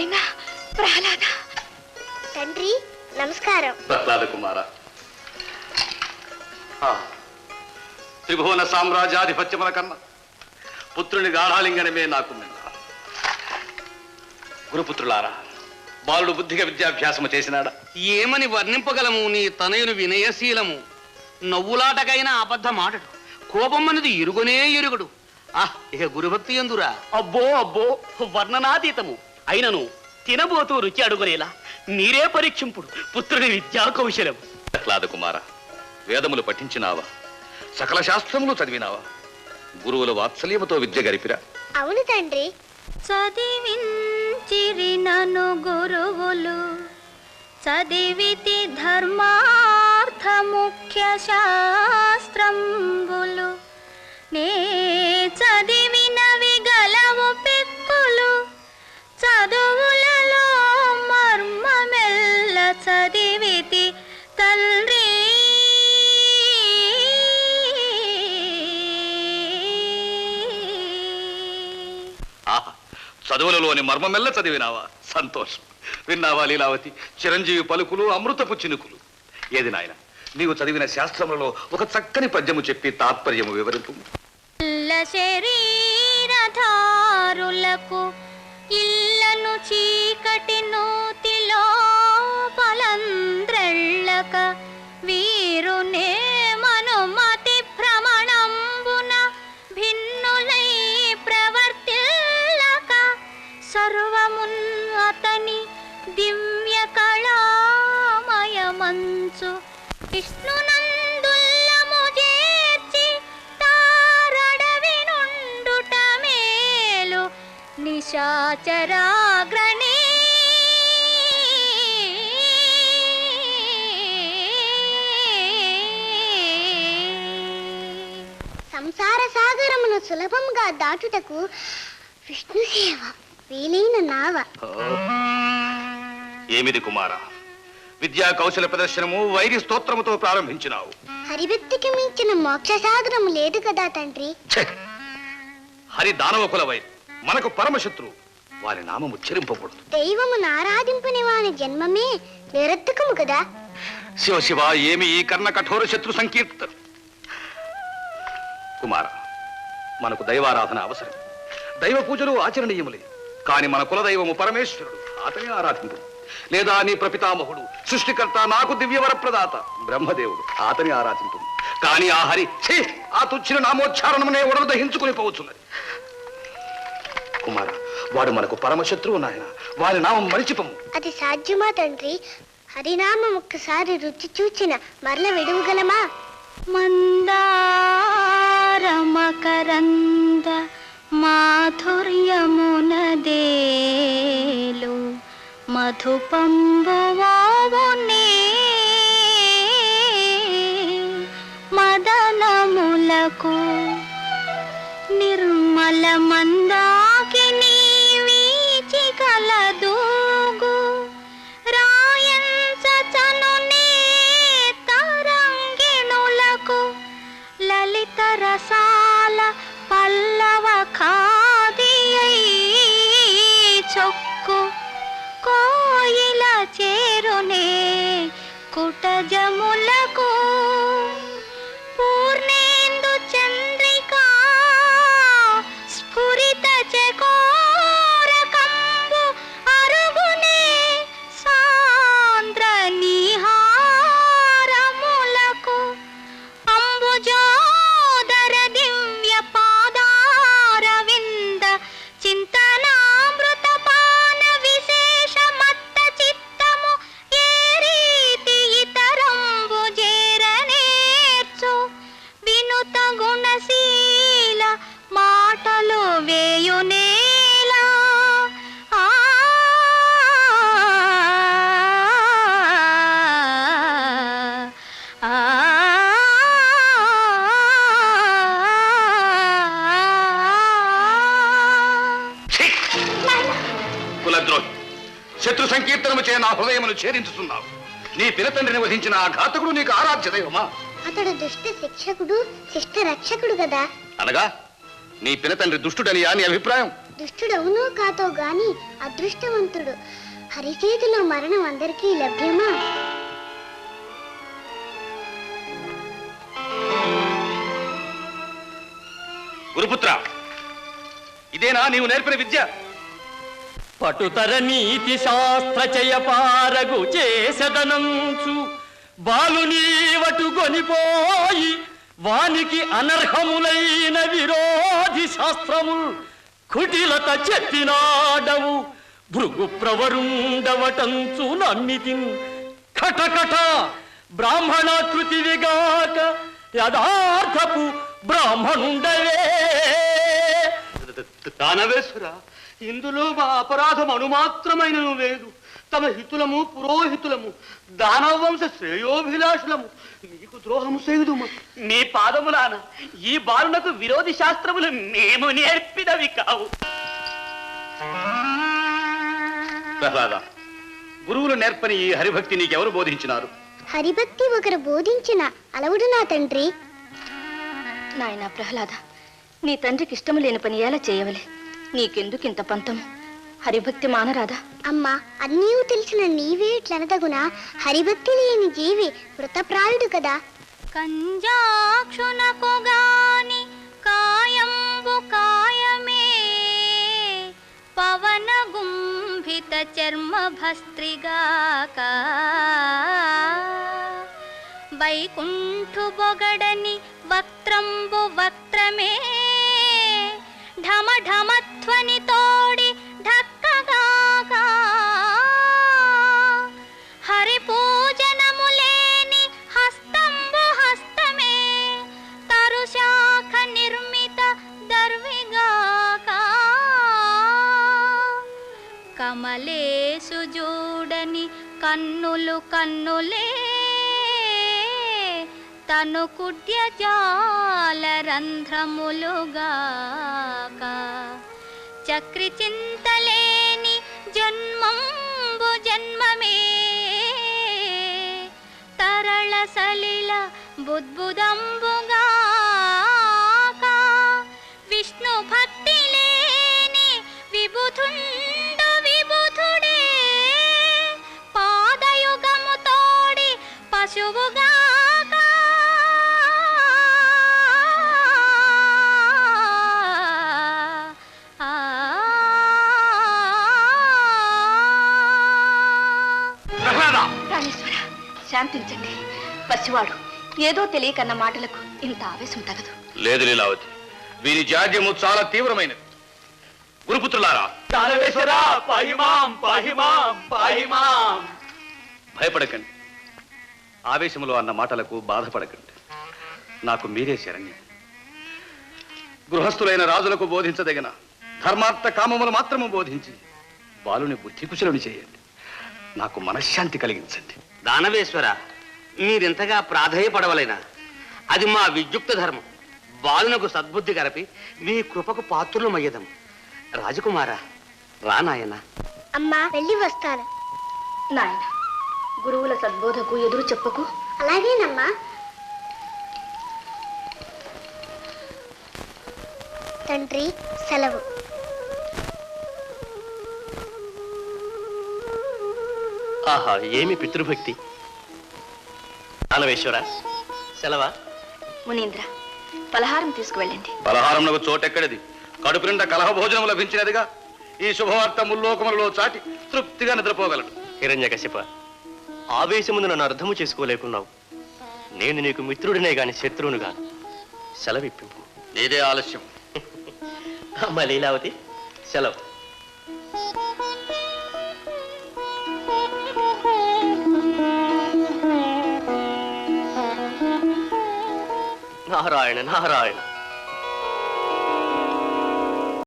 నాయన ప్రహ్లాద. తండ్రి నమస్కారం. ప్రహ్లాద కుమార. త్రిభువన సామ్రాజ్యాధిపత్యముల కన్నా పుత్రుని గాఢాలింగనమే నాకు మిన్న గురుపుత్రులారా బాలుడు బుద్ధిగా విద్యాభ్యాసము చేసినాడా? ఏమని వర్ణింపగలము నీ తనయుని వినయశీలము? నవ్వులాటకైన అబద్ధ మాటడు కోపమన్నది ఇరుగునే ఎరుగుడు ఆహ్ ఇక గురుభక్తి ఎందురా? అబ్బో అబ్బో వర్ణనాతీతము. అయినను తినబోతూ రుచి అడుగునేలా నీరే పరీక్షింపుడు పుత్రుని విద్యా కౌశలము. ప్రహ్లాద కుమార వేదములు పఠించినావా? సకల శాస్త్రములు చదివినావా? గురువుల వాత్సల్యముతో విద్య గరిపిరా అవును తండ్రి. చదివించిరి గురువులు చదివితి ధర్మార్థ ముఖ్య శాస్త్రంబులు. చదువులలోని మర్మమెల్ల చదివినావా? సంతోషం. విన్నావా లీలావతి? చిరంజీవి పలుకులు అమృతపు చినుకులు. ఏది నాయన? నీవు చదివిన శాస్త్రములలో ఒక చక్కని పద్యము చెప్పి తాత్పర్యము వివరింపు. శరీరధారులకు అతని దివ్య కళామయమంచు. విష్ణునందుల్లము చేర్చి తారడవి నుండుట మేలు. నిశాచరాగ్రణీ. సంసార సాగరమును సులభంగా దాటుటకు విష్ణు ఏమిది కుమార? విద్యా కౌశల ప్రదర్శనము వైరి స్తోత్రముతో ప్రారంభించినావు. హరిభక్తికి మించిన మోక్ష సాగరము లేదు కదా తండ్రి. ఛే! హరి దానవ కుల వైరి మనకు పరమశత్రువు వారి నామము ఉచ్చరింపకూడదు దైవమును ఆరాధింపని వాని జన్మమే నిరర్థకము కదా. శివ శివ ఏమి ఈ కర్ణ కఠోర శత్రు సంకీర్తన కుమార మనకు దైవారాధన అవసరం. దైవ పూజలు ఆచరణీయములే కాని మన కులదైవము పరమేశ్వరుడు అతని ఆరాధింపు లేదా నీ ప్రపితామహుడు సృష్టికర్త నాకు దివ్యవర ప్రదాత బ్రహ్మదేవుడు అతని ఆరాధింపు కాని ఆ హరి ఛీ! ఆ తుచ్చిన నామోచ్చారణమునే ఉడలు దహించుకుని పోవచ్చున్నది. కుమార వాడు మనకు పరమశత్రువు నాయన. వారి నామం మరిచిపము. అది సాధ్యమా తండ్రి? హరినామం ఒక్కసారి రుచి చూచిన మరల విడువగలమా? మందారమకరంద మాధుర్యమునదేలు మధుపంబువావునే. మదనములకు నిర్మల మందా కుటజములకు కులద్రోహి శత్రు సంకీర్తనము చే నా హృదయమును ఛేదించుతున్నావు నీ పినతండ్రిని వధించిన ఆ ఘాతకుడు నీకు ఆరాధ్య దైవమా? అతడు దుష్ట శిక్షకుడు శిష్ట రక్షకుడు కదా అనగా నీ పినతండ్రి దుష్టుడని నీ అభిప్రాయం? దుష్టుడవునో కాతో గాని అదృష్టవంతుడు. హరి చేతిలో మరణం అందరికీ లభ్యమా? గురుపుత్ర ఇదేనా నీవు నేర్పిన విద్య? పటుతర నీతి శాస్త్ర చయపారగు చేసదనంచు. బాలునీవటు కొనిపోయి వానికి అనర్హములైన విరోధి శాస్త్రములు కుటిలత చెప్పినాడవు. భృగు ప్రవరుండవటంచు నమ్మితిన్ కటకట బ్రాహ్మణాకృతివిగాక యథార్థపు బ్రాహ్మణుండవే. దానవేశ్వరా ఇందులో మా అపరాధం అణుమాత్రమైన లేదు. తమ హితులము పురోహితులము దానవ వంశ శ్రేయోభిలాషులము. మీకు ద్రోహము చేయుదు నీ పాదములాన ఈ బాలునకు విరోధి శాస్త్రములు మేము నేర్పినవి కావు. ప్రహ్లాద గురువులు నేర్పని ఈ హరిభక్తి నీకెవరు బోధించినారు? హరిభక్తి ఒకరు బోధించిన అలవుడు నా తండ్రి? నాయనా ప్రహ్లాద నీ తండ్రికి ఇష్టము లేని పని ఎలా చేయవలే? నీకెందుకింత పంతము హరిభక్తి మానరాదా? అమ్మా అన్నీ తెలిసిన నీవే ఇట్లనదగునా? హరిభక్తి లేని జీవి మృతప్రాయుడు కదా? కంజాక్షునకు గాని కాయంబు కాయమే పవన గుంభిత చర్మ భస్త్రిగాక వైకుంఠు బొగడని వక్త్రంబు వక్త్రమే ఢమ ఢమ ధ్వని తోడి ఢక్కగాక హరి పూజనము లేని హస్తంబు హస్తమే తరుశాఖ నిర్మిత దర్విగాక కమలేసు చూడని కన్నులు కన్నులే తను కుడ్య జాల రంధ్రములుగాక. చక్రి చింతలేని జన్మంబు జన్మమే. తరళ సలిల బుద్బుదంబుగాక శాంతించండి. పసివాడు ఏదో తెలియకన్న మాటలకు ఇంత ఆవేశం తగదు. లేదు లీలావతి వీరి జాడ్యము చాలా తీవ్రమైనది. గురుపుత్రులారా భయపడకండి. ఆవేశములో అన్న మాటలకు బాధపడకండి. నాకు మీరే శరణ్యం. గృహస్థులైన రాజులకు బోధించదగిన ధర్మార్థ కామములు మాత్రము బోధించి బాలుని బుద్ధి కుశలుని చేయండి. నాకు మనశ్శాంతి కలిగించండి. దానవేశ్వర మీరింతగా ప్రాధేయపడవలైనా? అది మా విద్యుక్త ధర్మం. బాలునకు సద్బుద్ధి గరపి మీ కృపకు పాత్రులమయ్యదం. రాజకుమారా రా నాయనా. అమ్మా వెళ్ళి వస్తాను. నాయన గురువుల సద్బోధకు ఎదురు చెప్పకు. అలాగేనమ్మా. తండ్రి సెలవు. ఆహా ఏమి పితృభక్తి? దానవేశ్వర సెలవా? మునీంద్ర పలహారం తీసుకువెళ్ళండి. పలహారమునకు చోటెక్కడిది? కడుపు నిండా కలహ భోజనం లభించినదిగా? ఈ శుభవార్త ముల్లోకములలో చాటి తృప్తిగా నిద్రపోగలడు. హిరణ్యకశిప ఆవేశమును నన్ను అర్థము చేసుకోలేకున్నావు. నేను నీకు మిత్రుడినే గాని శత్రువును గాను సెలవిప్పింపు. నీదే ఆలస్యం. అమ్మ లీలావతి సెలవు. నారాయణ నారాయణ.